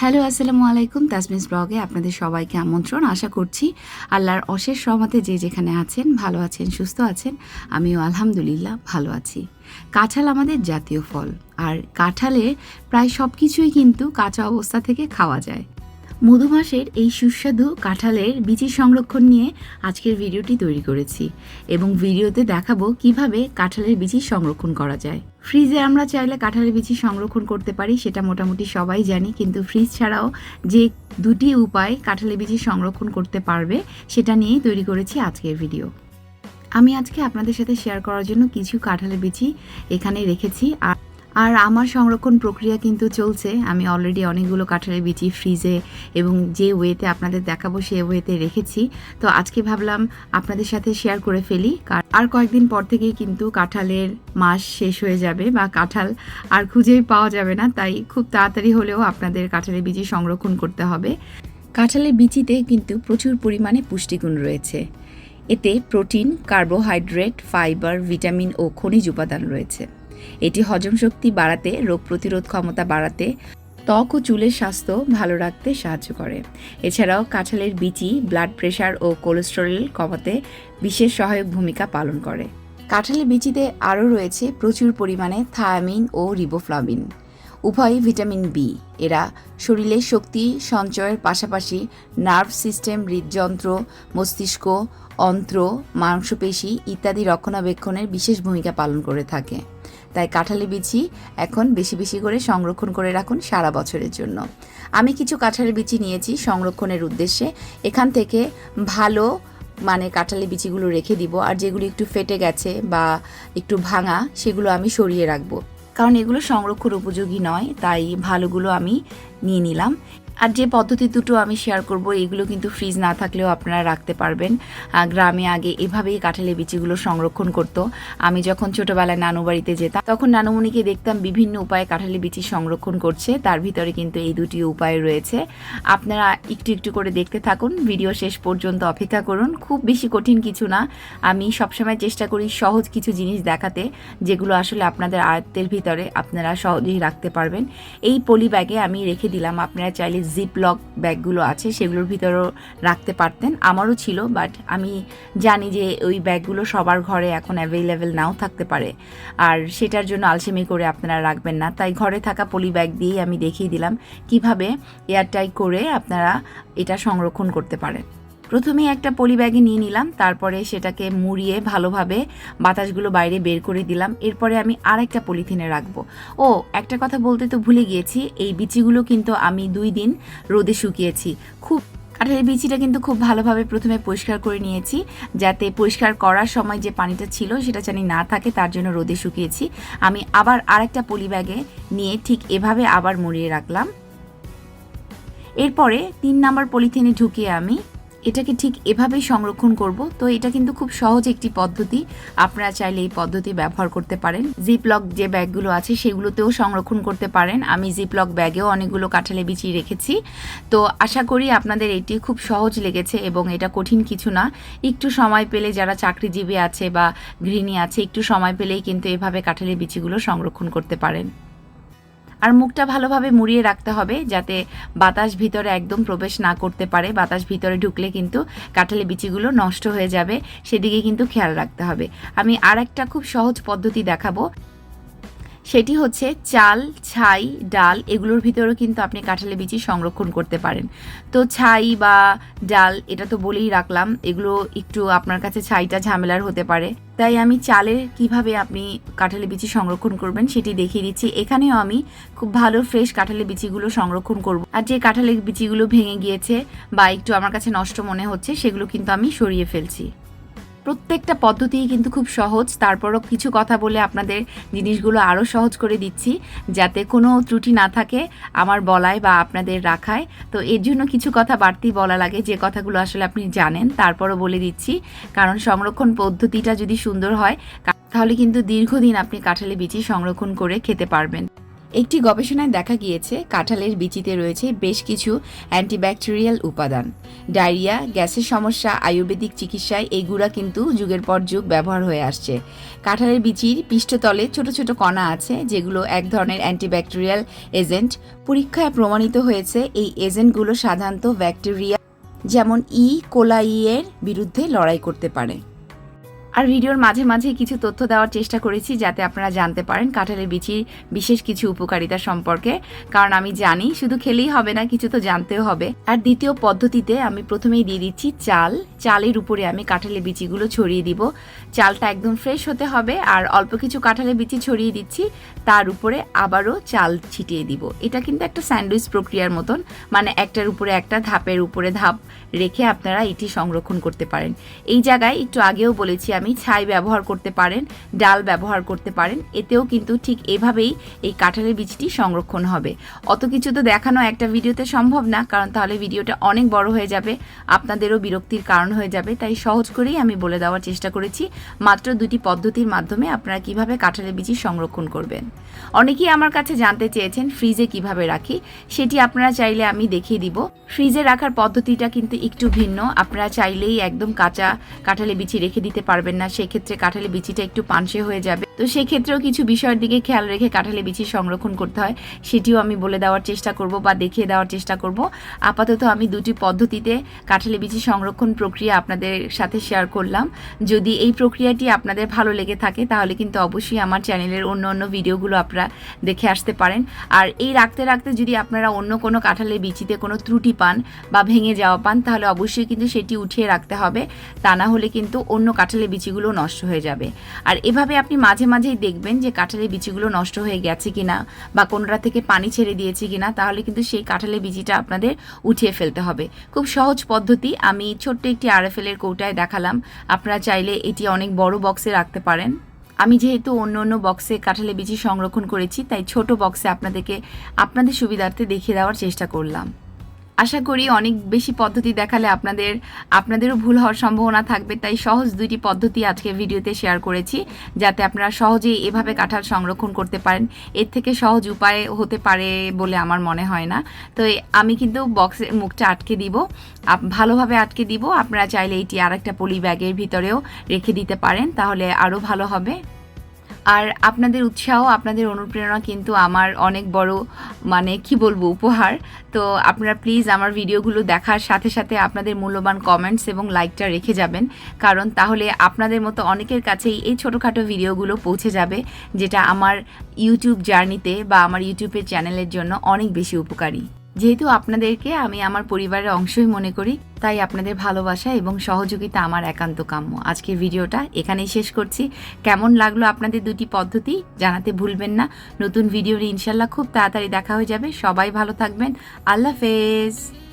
Hello, আসসালামু আলাইকুম। তাসমিস ব্লগে আপনাদের সবাইকে আমন্ত্রণ। আশা করছি আল্লাহর অশেষ সহমতে যে যেখানে আছেন, ভালো আছেন, সুস্থ আছেন, আমিও আলহামদুলিল্লাহ ভালো আছি। কাঁঠাল আমাদের জাতীয় ফল। আর কাঁঠালে প্রায় সব কিছুই কিন্তু কাঁচা অবস্থা থেকে খাওয়া যায়। মধুমাসের এই সুস্বাদু কাঁঠালের বীজি সংরক্ষণ নিয়ে আজকের ভিডিওটি তৈরি করেছি এবং ভিডিওতে দেখাবো কীভাবে কাঁঠালের বিচি সংরক্ষণ করা যায়। ফ্রিজে আমরা চাইলে কাঁঠালের বিচি সংরক্ষণ করতে পারি, সেটা মোটামুটি সবাই জানি, কিন্তু ফ্রিজ ছাড়াও যে দুটি উপায় কাঁঠালের বিচি সংরক্ষণ করতে পারবে, সেটা নিয়েই তৈরি করেছি আজকের ভিডিও। আমি আজকে আপনাদের সাথে শেয়ার করার জন্য কিছু কাঁঠালের বিচি এখানে রেখেছি, আর আর আমার সংরক্ষণ প্রক্রিয়া কিন্তু চলছে। আমি অলরেডি অনেকগুলো কাঁঠালের বিচি ফ্রিজে এবং যে ওয়েতে আপনাদের দেখাবো, সে ওয়েতে রেখেছি। তো আজকে ভাবলাম আপনাদের সাথে শেয়ার করে ফেলি। আর কয়েকদিন পর থেকেই কিন্তু কাঁঠালের মাস শেষ হয়ে যাবে বা কাঁঠাল আর খুঁজেই পাওয়া যাবে না, তাই খুব তাড়াতাড়ি হলেও আপনাদের কাঁঠালের বিচি সংরক্ষণ করতে হবে। কাঁঠালের বিচিতে কিন্তু প্রচুর পরিমাণে পুষ্টিগুণ রয়েছে। এতে প্রোটিন, কার্বোহাইড্রেট, ফাইবার, ভিটামিন ও খনিজ উপাদান রয়েছে। এটি হজম শক্তি বাড়াতে, রোগ প্রতিরোধ ক্ষমতা বাড়াতে, ত্বক ও চুলের স্বাস্থ্য ভালো রাখতে সাহায্য করে। এছাড়াও কাঁঠালের বিচি ব্লাড প্রেশার ও কোলেস্টেরল কমাতে বিশেষ সহায়ক ভূমিকা পালন করে। কাঁঠালের বিচিতে আরও রয়েছে প্রচুর পরিমাণে থায়ামিন ও রিবোফ্লাভিন উভয়ই ভিটামিন বি এরা শরীরে শক্তি সঞ্চয়ের পাশাপাশি নার্ভ সিস্টেম হৃদযন্ত্র, মস্তিষ্ক, অন্ত্র, মাংসপেশি ইত্যাদি রক্ষণাবেক্ষণের বিশেষ ভূমিকা পালন করে থাকে। তাই কাঁঠালি বিচি এখন বেশি বেশি করে সংরক্ষণ করে রাখুন সারা বছরের জন্য। আমি কিছু কাঁঠালের বিচি নিয়েছি সংরক্ষণের উদ্দেশ্যে। এখান থেকে ভালো মানে কাঁঠালি বিচিগুলো রেখে দিব আর যেগুলো একটু ফেটে গেছে বা একটু ভাঙা সেগুলো আমি সরিয়ে রাখব। কারণ এগুলো সংরক্ষণ উপযোগী নয়, তাই ভালোগুলো আমি নিয়ে নিলাম। আর যে পদ্ধতি দুটো আমি শেয়ার করব, এগুলো কিন্তু ফ্রিজ না থাকলেও আপনারা রাখতে পারবেন। গ্রামে আগে এভাবেই কাঁঠালের বিচিগুলো সংরক্ষণ করত। আমি যখন ছোটবেলায় নানু বাড়িতে যেতাম, তখন নানুমণিকে দেখতাম বিভিন্ন উপায়ে কাঁঠালের বিচি সংরক্ষণ করছে। তার ভিতরে কিন্তু এই দুটি উপায় রয়েছে। আপনারা একটু একটু করে দেখতে থাকুন। ভিডিও শেষ পর্যন্ত অপেক্ষা করুন। খুব বেশি কঠিন কিছু না। আমি সবসময় চেষ্টা করি সহজ কিছু জিনিস দেখাতে, যেগুলো আসলে আপনাদের আয়ত্তের ভিতরে আপনারা সহজেই রাখতে পারবেন। এই পলি ব্যাগে আমি রেখে দিলাম। আপনারা চাইলে জিপ লক ব্যাগগুলো আছে, সেগুলোর ভিতরেও রাখতে পারতেন। আমারও ছিল বাট আমি জানি যে ওই ব্যাগগুলো সবার ঘরে এখন অ্যাভেলেবেল নাও থাকতে পারে। আর সেটার জন্য আলসেমি করে আপনারা রাখবেন না। তাই ঘরে থাকা পলি ব্যাগ দিয়েই আমি দেখিয়ে দিলাম কীভাবে এয়ারটাই করে আপনারা এটা সংরক্ষণ করতে পারেন। প্রথমেই একটা পলি ব্যাগে নিয়ে নিলাম, তারপরে সেটাকে মুড়িয়ে ভালোভাবে বাতাসগুলো বাইরে বের করে দিলাম, এরপরে আমি আর একটা পলিথিনে রাখব। ও, একটা কথা বলতে তো ভুলে গিয়েছি, এই বিচিগুলো কিন্তু আমি দুই দিন রোদে শুকিয়েছি। খুব কাঁঠালের বিচিটা কিন্তু খুব ভালোভাবে প্রথমে পরিষ্কার করে নিয়েছি, যাতে পরিষ্কার করার সময় যে পানিটা ছিল সেটা জানি না থাকে, তার জন্য রোদে শুকিয়েছি। আমি আবার আরেকটা পলি ব্যাগে নিয়ে ঠিক এভাবে আবার মুড়িয়ে রাখলাম। এরপরে তিন নাম্বার পলিথিনে ঢুকিয়ে আমি এটাকে ঠিক এভাবেই সংরক্ষণ করব। তো এটা কিন্তু খুব সহজ একটি পদ্ধতি। আপনারা চাইলে এই পদ্ধতি ব্যবহার করতে পারেন। জিপলক যে ব্যাগগুলো আছে সেগুলোতেও সংরক্ষণ করতে পারেন। আমি জিপলক ব্যাগেও অনেকগুলো কাঁঠালে বিচি রেখেছি। তো আশা করি আপনাদের এটি খুব সহজ লেগেছে এবং এটা কঠিন কিছু না। একটু সময় পেলে যারা চাকরিজীবী আছে বা গৃহিণী আছে, একটু সময় পেলেই কিন্তু এভাবে কাঁঠালের বিচিগুলো সংরক্ষণ করতে পারেন। আর মুখটা ভালোভাবে মুড়িয়ে রাখতে হবে যাতে বাতাস ভিতরে একদম প্রবেশ না করতে পারে। বাতাস ভিতরে ঢুকলে কিন্তু কাঁঠালি বিচিগুলো নষ্ট হয়ে যাবে, সেদিকে কিন্তু খেয়াল রাখতে হবে। আমি আর একটা খুব সহজ পদ্ধতি দেখাবো। সেটি হচ্ছে চাল, ছাই, ডাল, এগুলোর ভিতরেও কিন্তু আপনি কাঁঠালি বিচি সংরক্ষণ করতে পারেন। তো ছাই বা ডাল, এটা তো বলেই রাখলাম, এগুলো একটু আপনার কাছে ছাইটা ঝামেলার হতে পারে। তাই আমি চালের কীভাবে আপনি কাঁঠালি বিচি সংরক্ষণ করবেন সেটি দেখিয়ে দিচ্ছি। এখানেও আমি খুব ভালো ফ্রেশ কাঁঠালি বিচিগুলো সংরক্ষণ করব। আর যে কাঁঠালি বিচিগুলো ভেঙে গিয়েছে বা একটু আমার কাছে নষ্ট মনে হচ্ছে, সেগুলো কিন্তু আমি সরিয়ে ফেলছি। প্রত্যেকটা পদ্ধতিই কিন্তু খুব সহজ। তারপরও কিছু কথা বলে আপনাদের জিনিসগুলো আরও সহজ করে দিচ্ছি, যাতে কোনো ত্রুটি না থাকে আমার বলায় বা আপনাদের রাখায়। তো এর জন্য কিছু কথা বাড়তি বলা লাগে, যে কথাগুলো আসলে আপনি জানেন, তারপরও বলে দিচ্ছি। কারণ সংরক্ষণ পদ্ধতিটা যদি সুন্দর হয় তাহলে কিন্তু দীর্ঘদিন আপনি কাঁঠালি বিচি সংরক্ষণ করে খেতে পারবেন। একটি গবেষণায় দেখা গিয়েছে, কাঁঠালের বিচিতে রয়েছে বেশ কিছু অ্যান্টিব্যাকটেরিয়াল উপাদান। ডায়রিয়া, গ্যাসের সমস্যা, আয়ুর্বেদিক চিকিৎসায় এই গুঁড়া কিন্তু যুগের পর যুগ ব্যবহার হয়ে আসছে। কাঁঠালের বিচির পৃষ্ঠতলে ছোট ছোট কণা আছে, যেগুলো এক ধরনের অ্যান্টিব্যাকটেরিয়াল এজেন্ট। পরীক্ষায় প্রমাণিত হয়েছে, এই এজেন্টগুলো সাধারণত ব্যাকটেরিয়া, যেমন ই. কোলাই এর বিরুদ্ধে লড়াই করতে পারে। আর ভিডিওর মাঝে মাঝে কিছু তথ্য দেওয়ার চেষ্টা করেছি যাতে আপনারা জানতে পারেন কাঁঠালের বিচির বিশেষ কিছু উপকারিতা সম্পর্কে। কারণ আমি জানি শুধু খেলেই হবে না, কিছু তো জানতেও হবে। আর দ্বিতীয় পদ্ধতিতে আমি প্রথমেই দিয়ে দিচ্ছি চাল। চালের উপরে আমি কাঁঠালের বিচিগুলো ছড়িয়ে দিব। চালটা একদম ফ্রেশ হতে হবে আর অল্প কিছু কাঁঠালের বিচি ছড়িয়ে দিচ্ছি। তার উপরে আবারও চাল ছিটিয়ে দিব। এটা কিন্তু একটা স্যান্ডউইচ প্রক্রিয়ার মতন। মানে একটার উপরে একটা, ধাপের উপরে ধাপ রেখে আপনারা এটি সংরক্ষণ করতে পারেন। এই জায়গায় একটু আগেও বলেছি আমি ছাই ব্যবহার করতে পারেন, ডাল ব্যবহার করতে পারেন, এতেও কিন্তু ঠিক এভাবেই এই কাঁঠালের বীজটি সংরক্ষণ হবে। অত কিছু তো দেখানো একটা ভিডিওতে সম্ভব না, কারণ তাহলে ভিডিওটা অনেক বড় হয়ে যাবে, আপনাদেরও বিরক্তির কারণ হয়ে যাবে, তাই সহজ করেই আমি বলে দেওয়ার চেষ্টা করেছি। মাত্র দুটি পদ্ধতির মাধ্যমে আপনারা কীভাবে কাঁঠালের বীজ সংরক্ষণ করবেন। অনেকেই আমার কাছে জানতে চেয়েছেন, ফ্রিজে কীভাবে রাখি? সেটি আপনারা চাইলে আমি দেখিয়ে দিব। ফ্রিজে রাখার পদ্ধতিটা কিন্তু একটু ভিন্ন, আপনারা চাইলেই একদম কাঁচা কাঁঠালে বিচি রেখে দিতে পারবেন। না সেক্ষেত্রে কাঁঠালি বিচিটা একটু পানসে হয়ে যাবে। তো সেক্ষেত্রেও কিছু বিষয়ের দিকে খেয়াল রেখে কাঁঠালে বিচি সংরক্ষণ করতে হয়। সেটিও আমি বলে দেওয়ার চেষ্টা করব বা দেখিয়ে দেওয়ার চেষ্টা করব। আপাতত আমি দুটি পদ্ধতিতে কাঁঠালে বিচি সংরক্ষণ প্রক্রিয়া আপনাদের সাথে শেয়ার করলাম। যদি এই প্রক্রিয়াটি আপনাদের ভালো লেগে থাকে, তাহলে কিন্তু অবশ্যই আমার চ্যানেলের অন্য অন্য ভিডিওগুলো আপনারা দেখে আসতে পারেন। আর এই রাখতে রাখতে যদি আপনারা অন্য কোনো কাঁঠালের বিচিতে কোনো ত্রুটি পান বা ভেঙে যাওয়া পান, তাহলে অবশ্যই কিন্তু সেটি উঠিয়ে রাখতে হবে। তা না হলে কিন্তু অন্য কাঁঠালের বিচিগুলো নষ্ট হয়ে যাবে। আর এভাবে আপনি মাঝে মাঝেই দেখবেন যে কাঁঠালের বিচিগুলো নষ্ট হয়ে গেছে কিনা বা কোনটা থেকে পানি ছেড়ে দিয়েছে কিনা, তাহলে কিন্তু সেই কাঁঠালের বিচিটা আপনাদের উঠিয়ে ফেলতে হবে। খুব সহজ পদ্ধতি, আমি ছোট্ট একটি আরএফএল এর কৌটায় দেখালাম। আপনারা চাইলে এটি অনেক বড় বক্সে রাখতে পারেন। আমি যেহেতু অন্য অন্য বক্সে কাঁঠালে বিচি সংরক্ষণ করেছি, তাই ছোট বক্সে আপনাদেরকে, আপনাদের সুবিধার্থে দেখিয়ে দেওয়ার চেষ্টা করলাম। আশা করি অনেক বেশি পদ্ধতি দেখালে আপনাদের, আপনাদেরও ভুল হওয়ার সম্ভাবনা থাকবে, তাই সহজ দুইটি পদ্ধতি আজকে ভিডিওতে শেয়ার করেছি, যাতে আপনারা সহজেই এভাবে কাঁঠাল সংরক্ষণ করতে পারেন। এর থেকে সহজ উপায় হতে পারে বলে আমার মনে হয় না। তো আমি কিন্তু বক্সের মুখটা আটকে দিব। ভালোভাবে আটকে দিব। আপনারা চাইলে এটি আরেকটা পলি ব্যাগের ভিতরেও রেখে দিতে পারেন, তাহলে আরও ভালো হবে। আর আপনাদের উৎসাহ, আপনাদের অনুপ্রেরণা কিন্তু আমার অনেক বড় মানে কি বলব, উপহার। তো আপনারা প্লিজ আমার ভিডিওগুলো দেখার সাথে সাথে আপনাদের মূল্যবান কমেন্টস এবং লাইকটা রেখে যাবেন। কারণ তাহলে আপনাদের মতো অনেকের কাছেই এই ছোটোখাটো ভিডিওগুলো পৌঁছে যাবে, যেটা আমার ইউটিউব জার্নিতে বা আমার ইউটিউবের চ্যানেলের জন্য অনেক বেশি উপকারী। যেহেতু আপনাদেরকে আমি আমার পরিবারের অংশই মনে করি, তাই আপনাদের ভালোবাসা এবং সহযোগিতা আমার একান্ত কাম্য। আজকের ভিডিওটা এখানেই শেষ করছি। কেমন লাগল আপনাদের দুটি পদ্ধতি জানাতে ভুলবেন না। নতুন ভিডিওর ইনশাল্লাহ খুব তাড়াতাড়ি দেখা হয়ে যাবে। সবাই ভালো থাকবেন। আল্লাহ হাফেজ।